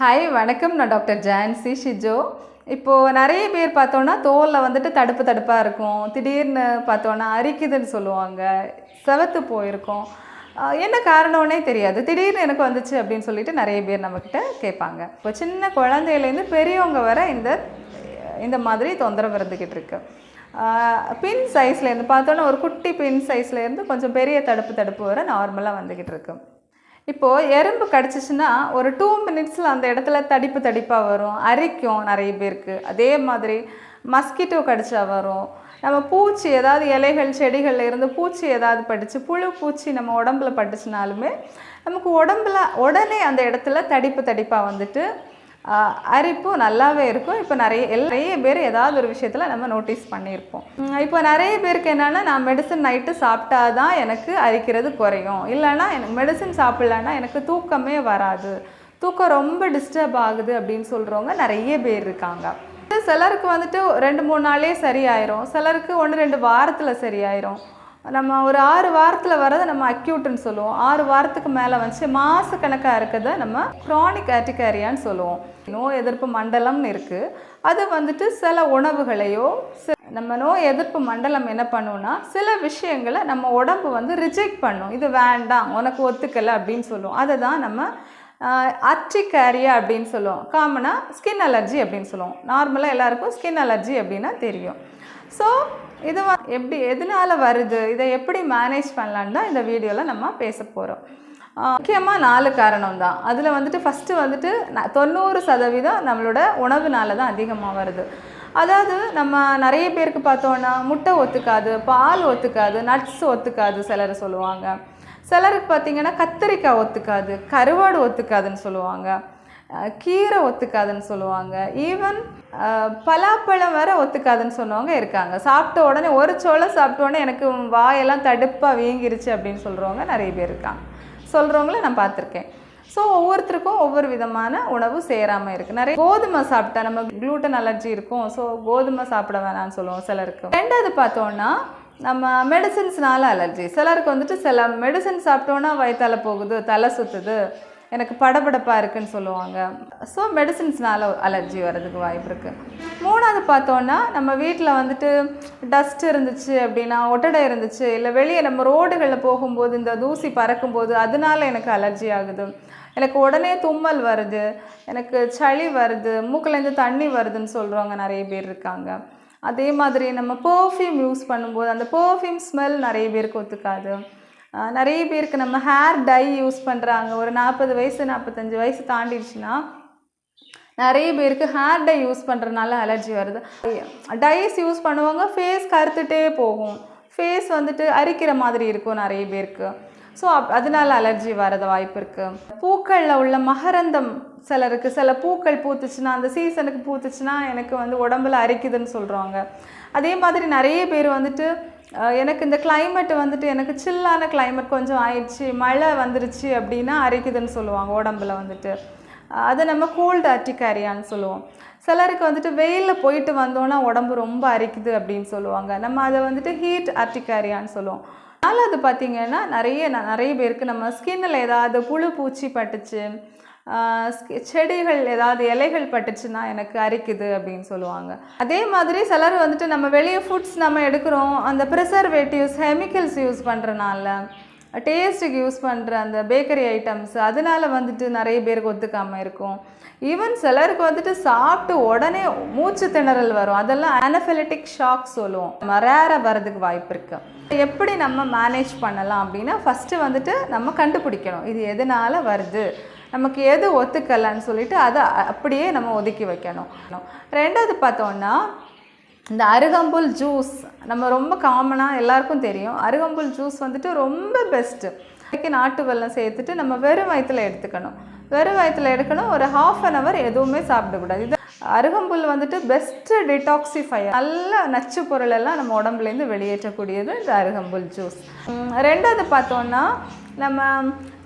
Hi வணக்கம் நான் doctor Jhansi Shijo. இப்போது நிறைய பேர் பார்த்தோன்னா தோலில் வந்துட்டு தடுப்பு தடுப்பாக இருக்கும். திடீர்னு பார்த்தோன்னா அரிக்குதுன்னு சொல்லுவாங்க. செவத்து போயிருக்கும். என்ன காரணம்னே தெரியாது. திடீர்னு எனக்கு வந்துச்சு அப்படின்னு சொல்லிட்டு நிறைய பேர் நம்மக்கிட்ட கேட்பாங்க. இப்போ சின்ன குழந்தையிலேருந்து பெரியவங்க வர இந்த இந்த மாதிரி தொந்தரவு இருந்துக்கிட்டு இருக்கு. பின் சைஸ்லேருந்து பார்த்தோன்னா ஒரு குட்டி பின் சைஸ்லேருந்து கொஞ்சம் பெரிய தடுப்பு தடுப்பு வர நார்மலாக வந்துக்கிட்டு இருக்குது இப்போது எறும்பு கடிச்சிச்சுன்னா ஒரு டூ மினிட்ஸில் அந்த இடத்துல தடிப்பு தடிப்பாக வரும். அரிக்கும் நிறைய பேருக்கு. அதே மாதிரி மஸ்கிட்டோ கடிச்சா வரும். நம்ம பூச்சி ஏதாவது இலைகள் செடிகளில் இருந்து பூச்சி ஏதாவது பட்டுச்சு புழு பூச்சி நம்ம உடம்புல பட்டுச்சுனாலுமே நமக்கு உடம்புல உடனே அந்த இடத்துல தடிப்பு தடிப்பாக வந்துட்டு அரிப்பும் நல்லாவே இருக்கும். இப்போ நிறைய நிறைய பேர் ஏதாவது ஒரு விஷயத்தில் நம்ம நோட்டீஸ் பண்ணியிருப்போம். இப்போ நிறைய பேருக்கு என்னென்னா நான் மெடிசன் நைட்டு சாப்பிட்டா தான் எனக்கு அரிக்கிறது குறையும். இல்லைன்னா எனக்கு மெடிசன் சாப்பிட்லன்னா எனக்கு தூக்கமே வராது. தூக்கம் ரொம்ப டிஸ்டர்ப் ஆகுது அப்படின்னு சொல்கிறவங்க நிறைய பேர் இருக்காங்க. சிலருக்கு வந்துட்டு ரெண்டு மூணு நாளே சரியாயிரும். சிலருக்கு ஒன்று ரெண்டு வாரத்தில் சரியாயிரும். நம்ம ஒரு ஆறு வாரத்தில் வரதை நம்ம அக்யூட்டுன்னு சொல்லுவோம். ஆறு வாரத்துக்கு மேலே வந்து மாதக்கணக்காக இருக்கிறத நம்ம க்ரானிக் ஆட்டிகாரியான்னு சொல்லுவோம். நோய் எதிர்ப்பு மண்டலம்னு இருக்குது அது வந்துட்டு சில உணவுகளையோ நம்ம நோய் எதிர்ப்பு மண்டலம் என்ன பண்ணுன்னா சில விஷயங்களை நம்ம உடம்பு வந்து ரிஜெக்ட் பண்ணும். இது வேண்டாம் உனக்கு ஒத்துக்கலை அப்படின்னு சொல்லுவோம். அதை தான் நம்ம அர்டிகாரியா அப்படின்னு சொல்லுவோம். காமனாக ஸ்கின் அலர்ஜி அப்படின்னு சொல்லுவோம். நார்மலாக எல்லாருக்கும் ஸ்கின் அலர்ஜி அப்படின்னா தெரியும். ஸோ இது எப்படி எதனால் வருது? இதை எப்படி மேனேஜ் பண்ணலான்னு தான் இந்த வீடியோவில் நம்ம பேச போகிறோம் முக்கியமாக நாலு காரணம் தான். அதில் வந்துட்டு ஃபஸ்ட்டு வந்துட்டு தொண்ணூறு சதவீதம் நம்மளோட உணவுனால தான் அதிகமாக வருது. அதாவது நம்ம நிறைய பேருக்கு பார்த்தோன்னா முட்டை ஒத்துக்காது பால் ஒத்துக்காது நட்ஸ் ஒத்துக்காது சிலர் சொல்லுவாங்க. சிலருக்கு பார்த்திங்கன்னா கத்திரிக்காய் ஒத்துக்காது கருவாடு ஒத்துக்காதுன்னு சொல்லுவாங்க. கீரை ஒத்துக்காதுன்னு சொல்லுவாங்க. ஈவன் பலாப்பழம் வேற ஒத்துக்காதுன்னு சொன்னவங்க இருக்காங்க. சாப்பிட்ட உடனே ஒரு சோளை சாப்பிட்ட உடனே எனக்கு வாயெல்லாம் தடுப்பாக வீங்கிருச்சு அப்படின்னு சொல்கிறவங்க நிறைய பேர் இருக்காங்க. சொல்கிறவங்கள நான் பார்த்துருக்கேன். ஸோ ஒவ்வொருத்தருக்கும் ஒவ்வொரு விதமான உணவு சேராமல் இருக்குது நிறைய கோதுமை சாப்பிட்டா நம்ம க்ளூட்டன் அலர்ஜி இருக்கும். ஸோ கோதுமை சாப்பிட வேணாம்னு சொல்லுவோம் சிலருக்கு. ரெண்டாவது பார்த்தோன்னா நம்ம மெடிசின்ஸ்னால அலர்ஜி சிலருக்கு வந்துட்டு சில மெடிசின் சாப்பிட்டோன்னா வயிற்றால போகுது தலை சுற்றுது எனக்கு படபடப்பாக இருக்குன்னு சொல்லுவாங்க. ஸோ மெடிசின்ஸ்னால அலர்ஜி வர்றதுக்கு வாய்ப்பு இருக்குது மூணாவது பார்த்தோன்னா நம்ம வீட்டில் வந்துட்டு டஸ்ட் இருந்துச்சு அப்படின்னா ஒட்டடை இருந்துச்சு இல்லை வெளியே நம்ம ரோடுகளில் போகும்போது இந்த தூசி பறக்கும்போது அதனால எனக்கு அலர்ஜி ஆகுது. எனக்கு உடனே தும்மல் வருது எனக்கு சளி வருது மூக்கிலேருந்து தண்ணி வருதுன்னு சொல்கிறவங்க நிறைய பேர் இருக்காங்க. அதே மாதிரி நம்ம பர்ஃப்யூம் யூஸ் பண்ணும்போது அந்த பர்ஃப்யூம் ஸ்மெல் நிறைய பேருக்கு ஒத்துக்காது. நிறைய பேருக்கு நம்ம ஹேர் டை யூஸ் பண்ணுறாங்க ஒரு நாற்பது வயசு நாற்பத்தஞ்சு வயசு தாண்டிடுச்சுன்னா நிறைய பேருக்கு ஹேர் டை யூஸ் பண்ணுறதுனால அலர்ஜி வருது. டைஸ் யூஸ் பண்ணுவாங்க ஃபேஸ் கருத்துட்டே போகும். ஃபேஸ் வந்துட்டு அரிக்கிற மாதிரி இருக்கும் நிறைய பேருக்கு. ஸோ அப் அதனால அலர்ஜி வரது வாய்ப்பு இருக்குது பூக்களில் உள்ள மகரந்தம் சிலருக்கு சில பூக்கள் பூத்துச்சுன்னா அந்த சீசனுக்கு பூத்துச்சுன்னா எனக்கு வந்து உடம்புல அரிக்குதுன்னு சொல்கிறாங்க அதே மாதிரி நிறைய பேர் வந்துட்டு எனக்கு இந்த கிளைமேட் வந்துட்டு எனக்கு சில்லான கிளைமேட் கொஞ்சம் ஆயிடுச்சு. மழை வந்துருச்சு அப்படின்னா அரிக்குதுன்னு சொல்லுவாங்க உடம்புல வந்துட்டு. அதை நம்ம கோல்டு அட்டிக்காரியான்னு சொல்லுவோம். சிலருக்கு வந்துட்டு வெயிலில் போயிட்டு வந்தோன்னா உடம்பு ரொம்ப அரிக்குது அப்படின்னு சொல்லுவாங்க. நம்ம அதை வந்துட்டு ஹீட் அர்டிகாரியான்னு சொல்லுவோம். அதனால் அது பார்த்திங்கன்னா நிறைய ந- நிறைய பேருக்கு நம்ம ஸ்கின்னில் ஏதாவது புழு பூச்சி பட்டுச்சு செடிகள் ஏதாவது இலைகள் பட்டுச்சுன்னா எனக்கு அரிக்குது அப்படின்னு சொல்லுவாங்க. அதே மாதிரி சிலர் வந்துட்டு நம்ம வெளியே ஃபுட்ஸ் நம்ம எடுக்கிறோம் அந்த ப்ரிசர்வேட்டிவ்ஸ் கெமிக்கல்ஸ் யூஸ் பண்ணுறனால டேஸ்ட்டுக்கு யூஸ் பண்ணுற அந்த பேக்கரி ஐட்டம்ஸ் அதனால வந்துட்டு நிறைய பேருக்கு ஒத்துக்காமல் இருக்கும். ஈவன் சிலருக்கு வந்துட்டு சாப்பிட்டு உடனே மூச்சு திணறல் வரும். அதெல்லாம் அனஃபிலிட்டிக் ஷாக் சொல்லுவோம். நம்ம ரேராக வர்றதுக்கு வாய்ப்பு இருக்குது எப்படி நம்ம மேனேஜ் பண்ணலாம் அப்படின்னா ஃபஸ்ட்டு வந்துட்டு நம்ம கண்டுபிடிக்கணும். இது எதனால் வருது? நமக்கு எது ஒத்துக்கலைன்னு சொல்லிட்டு அதை அப்படியே நம்ம ஒதுக்கி வைக்கணும். ரெண்டாவது பார்த்தோன்னா இந்த அருகம்புல் ஜூஸ் நம்ம ரொம்ப காமனாக எல்லாருக்கும் தெரியும். அருகம்புல் ஜூஸ் வந்துட்டு ரொம்ப பெஸ்ட்டு நாட்டு வெள்ளம் சேர்த்துட்டு நம்ம வெறும் வயிற்றுல எடுத்துக்கணும். வெறும் வயிற்றுல எடுக்கணும் ஒரு ஹாஃப் அன் ஹவர் எதுவுமே சாப்பிடக்கூடாது இது அருகம்புல் வந்துட்டு பெஸ்ட்டு டிடாக்சிஃபையர் நல்ல நச்சு பொருள் எல்லாம் நம்ம உடம்புலேருந்து வெளியேற்றக்கூடியது இந்த அருகம்புல் ஜூஸ். ரெண்டாவது பார்த்தோன்னா நம்ம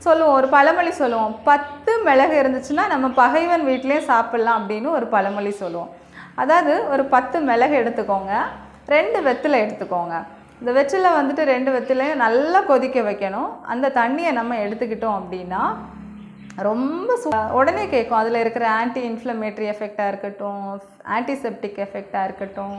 சொல்லுவோம் ஒரு பழமொழி சொல்லுவோம் பத்து மிளகு இருந்துச்சுன்னா நம்ம பகைவன் வீட்டிலே சாப்பிட்லாம் அப்படின்னு ஒரு பழமொழி சொல்லுவோம். அதாவது ஒரு பத்து மிளகு எடுத்துக்கோங்க. ரெண்டு வெத்தலை எடுத்துக்கோங்க. இந்த வெற்றிலை வந்துட்டு ரெண்டு வெத்திலையும் நல்லா கொதிக்க வைக்கணும். அந்த தண்ணியை நம்ம எடுத்துக்கிட்டோம் அப்படின்னா ரொம்ப சு உடனே கேட்கும். அதில் இருக்கிற ஆன்டி இன்ஃப்ளமேட்ரி எஃபெக்டாக இருக்கட்டும் ஆன்டிசெப்டிக் எஃபெக்டாக இருக்கட்டும்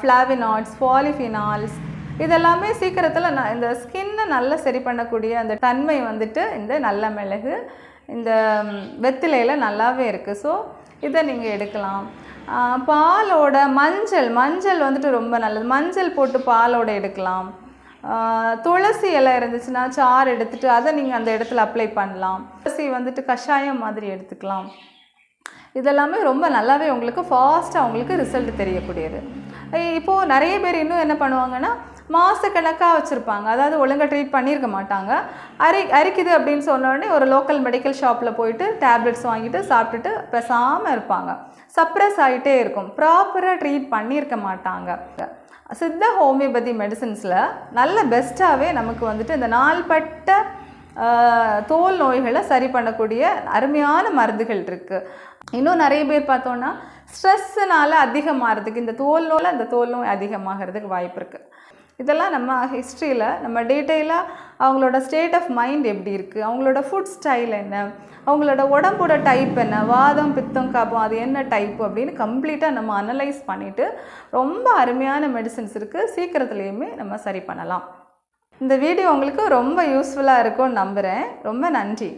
ஃப்ளாவினாட்ஸ் பாலிஃபினால்ஸ் இதெல்லாமே சீக்கிரத்தில் ந இந்த ஸ்கின்னை நல்லா சரி பண்ணக்கூடிய அந்த தன்மை வந்துட்டு இந்த நல்ல மிளகு இந்த வெத்திலையில் நல்லாவே இருக்குது ஸோ இதை நீங்கள் எடுக்கலாம். பாலோட மஞ்சள் மஞ்சள் வந்துட்டு ரொம்ப நல்லது. மஞ்சள் போட்டு பாலோட எடுக்கலாம். துளசி இலை இருந்துச்சுன்னா சாறு எடுத்துகிட்டு அதை நீங்கள் அந்த இடத்துல அப்ளை பண்ணலாம். துளசி வந்துட்டு கஷாயம் மாதிரி எடுத்துக்கலாம். இதெல்லாமே ரொம்ப நல்லாவே உங்களுக்கு ஃபாஸ்ட்டாக உங்களுக்கு ரிசல்ட் தெரியக்கூடியது. இப்போது நிறைய பேர் இன்னும் என்ன பண்ணுவாங்கன்னா மாதக்கணக்காக வச்சுருப்பாங்க. அதாவது ஒழுங்கா ட்ரீட் பண்ணியிருக்க மாட்டாங்க. அரி அரிக்குது அப்படின்னு சொன்ன உடனே ஒரு லோக்கல் மெடிக்கல் ஷாப்பில் போயிட்டு டேப்லெட்ஸ் வாங்கிட்டு சாப்பிட்டுட்டு பேசாமல் இருப்பாங்க. சப்ரஸ் ஆகிட்டே இருக்கும். ப்ராப்பராக ட்ரீட் பண்ணியிருக்க மாட்டாங்க. சித்த ஹோமியோபதி மெடிசின்ஸில் நல்ல பெஸ்ட்டாகவே நமக்கு வந்துட்டு இந்த நாள்பட்ட தோல் நோய்களை சரி பண்ணக்கூடிய அருமையான மருந்துகள் இருக்குது இன்னும் நிறைய பேர் பார்த்தோன்னா ஸ்ட்ரெஸ்ஸுனால அதிகமாகிறதுக்கு இந்த தோல் நோயில் அந்த தோல் நோய் அதிகமாகிறதுக்கு வாய்ப்பு இருக்குது இதெல்லாம் நம்ம ஹிஸ்ட்ரியில் நம்ம டீட்டெயிலாக அவங்களோட ஸ்டேட் ஆஃப் மைண்ட் எப்படி இருக்குது அவங்களோட ஃபுட் ஸ்டைல் என்ன? அவங்களோட உடம்போட டைப் என்ன? வாதம் பித்தம் காபம் அது என்ன டைப் அப்படின்னு கம்ப்ளீட்டாக நம்ம அனலைஸ் பண்ணிவிட்டு ரொம்ப அருமையான மெடிசன்ஸ் இருக்குது சீக்கிரத்துலேயுமே நம்ம சரி பண்ணலாம். இந்த வீடியோ உங்களுக்கு ரொம்ப யூஸ்ஃபுல்லாக இருக்கும்னு நம்புகிறேன் ரொம்ப நன்றி.